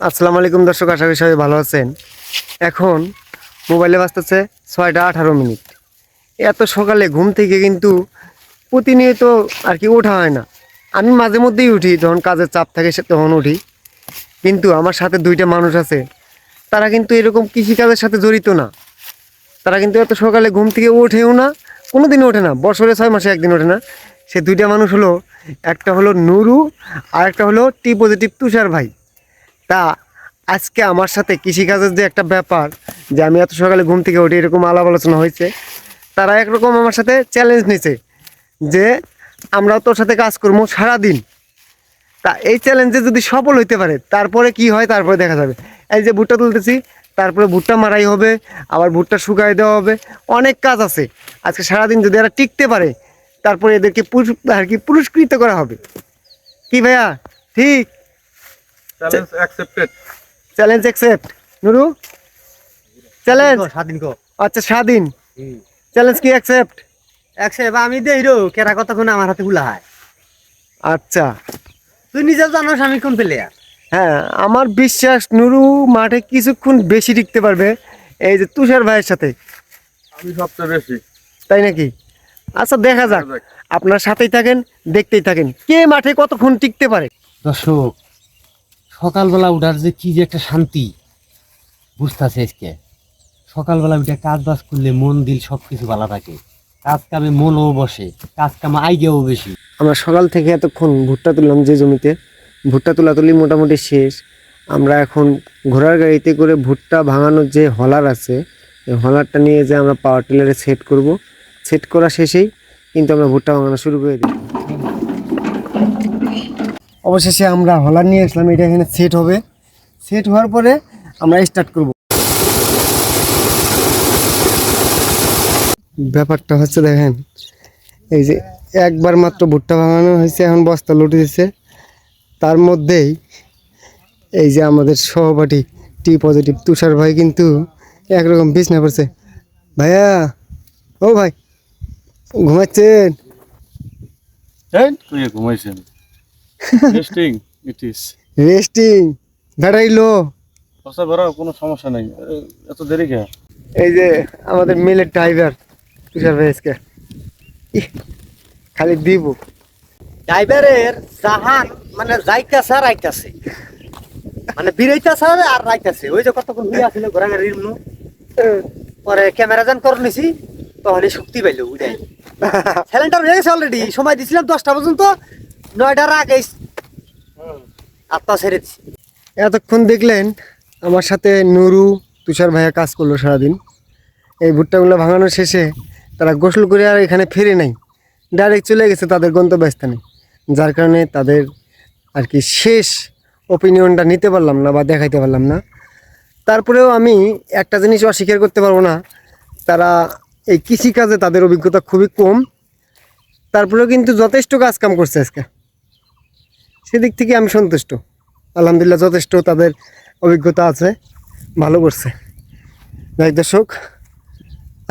আসসালামু আলাইকুম দর্শক, আশা করি সবাই ভালো আছেন। এখন মোবাইলে বাঁচতেছে ছয়টা আঠারো মিনিট। এত সকালে ঘুম থেকে কিন্তু প্রতিনিয়ত আর কি ওঠা হয় না। আমি মাঝে মধ্যেই উঠি, যখন কাজের চাপ থাকে সে তখন উঠি। কিন্তু আমার সাথে দুইটা মানুষ আছে, তারা কিন্তু এরকম কৃষিকাজের সাথে জড়িত না। তারা কিন্তু এত সকালে ঘুম থেকে ওঠেও না কোনো দিনও ওঠে না, বছরে ছয় মাসে একদিন ওঠে না। সে দুইটা মানুষ হলো, একটা হলো নুরু আর একটা হলো টি পজিটিভ তুষার ভাই। তা আজকে আমার সাথে কৃষিকাজের যে একটা ব্যাপার, যে আমি এত সকালে ঘুম থেকে উঠি এরকম আলাপ আলোচনা হয়েছে, তারা একরকম আমার সাথে চ্যালেঞ্জ নিছে যে আমরাও তোর সাথে কাজ করব সারাদিন। তা এই চ্যালেঞ্জে যদি সফল হইতে পারে, তারপরে কি হয় তারপরে দেখা যাবে। এই যে ভুট্টা তুলতেছি, তারপরে ভুট্টা মারাই হবে, আবার ভুট্টা শুকাই দেওয়া হবে, অনেক কাজ আছে। আজকে সারাদিন যদি এরা টিকতে পারে, তারপরে এদেরকে আর কি পুরস্কৃত করা হবে। কি ভাইয়া? ঠিক? Challenge accepted challenge accept Nuru? Challenge স্বাধীন কো আচ্ছা স্বাধীন চ্যালেঞ্জ কি অ্যাকসেপ্ট এবার আমি দেই রো কেরা কতক্ষণ আমার হাতে গুলা হয়? আচ্ছা। তুই নিজেও জানোস আমি কোন প্লেয়ার হ্যাঁ আমার বিশ্বাস নুরু মাঠে কিছুক্ষণ বেশি টিকতে পারবে। এই যে তুষার ভাইয়ের সাথে। আমি সবচেয়ে বেশি। তাই নাকি? আচ্ছা দেখা যাক। দেখা যাক। আপনার সাথেই থাকেন দেখতেই থাকেন। কে মাঠে কতক্ষণ টিকতে পারে? দর্শক সকালবেলা উঠার যে কি যে একটা শান্তি, বুঝতেছে আজকে। সকালবেলা উঠে কাজ বাজ করলে মন, দিল সব কিছু ভালো থাকে। কাজ কামে মনও বসে, কাজ কামে আইগেও বেশি। আমরা সকাল থেকে এতক্ষণ ভুট্টা তুললাম যে জমিতে। ভুট্টা তোলাতুলি মোটামুটি শেষ। আমরা এখন ঘোড়ার গাড়িতে করে ভুট্টা ভাঙানোর যে হলার আছে, এই হলারটা নিয়ে যে আমরা পাওয়ার টিলারে সেট করব। সেট করা শেষেই কিন্তু আমরা ভুট্টা ভাঙানো শুরু করে দিই অবশেষে আমরা হলার নিয়ে আসলাম, এটা এখানে সেট হবে। সেট হওয়ার পরে আমরা স্টার্ট করব। ব্যাপারটা হচ্ছে দেখেন, এই যে একবার মাত্র ভুট্টা ভাঙানো হয়েছে, এখন বস্তা লুটে দিচ্ছে তার মধ্যেই এই যে আমাদের সহপাঠী টি পজিটিভ তুষার ভাই কিন্তু একরকম বিছনা পড়ছে। ভাইয়া, ও ভাই, ঘুমাচ্ছেন? ঘুমাইছেন? টেস্টিং ইট ইজ রেস্টিং আচ্ছা বেরো কোনো সমস্যা নেই। এত দেরি কে? এই যে আমাদের মিলের ড্রাইভার তুষার খালি দিব। ড্রাইভারের জাহান মানে যাইতাছে আর আইতাছে মানে বিরাইতাছে আর রাইতাছে। ওই যে কতক্ষণ হইয়া ছিল ঘোরা গাড়ির মু পরে ক্যামেরা যান করে নিছি তখনই শক্তি পাইলো উড়াই সিলিন্ডার হয়ে গেছে অলরেডি সময় দিছিলাম দশটা পর্যন্ত। নয়টার আগে আটটা ছেড়ে দিছি। এতক্ষণ দেখলেন আমার সাথে নুরু তুষার ভাইয়া কাজ করল সারাদিন। এই ভুট্টাগুলো ভাঙানোর শেষে তারা গোসল করে আর এখানে ফিরে নাই। ডাইরেক্ট চলে গেছে তাদের গন্তব্যস্থানে। যার কারণে তাদের আর কি শেষ ওপিনিয়নটা নিতে পারলাম না বা দেখাইতে পারলাম না। তারপরেও আমি একটা জিনিস অস্বীকার করতে পারব না। তারা এই কৃষিকাজে তাদের অভিজ্ঞতা খুবই কম। তারপরেও কিন্তু যথেষ্ট কাজ কাম করছে আজকে। সেদিক থেকে আমি সন্তুষ্ট। আলহামদুলিল্লাহ যথেষ্ট তাদের অভিজ্ঞতা আছে, ভালো করছে। যাই দর্শক,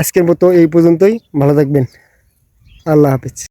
আজকের মতো এই পর্যন্তই, ভালো থাকবেন। আল্লাহ হাফিজ।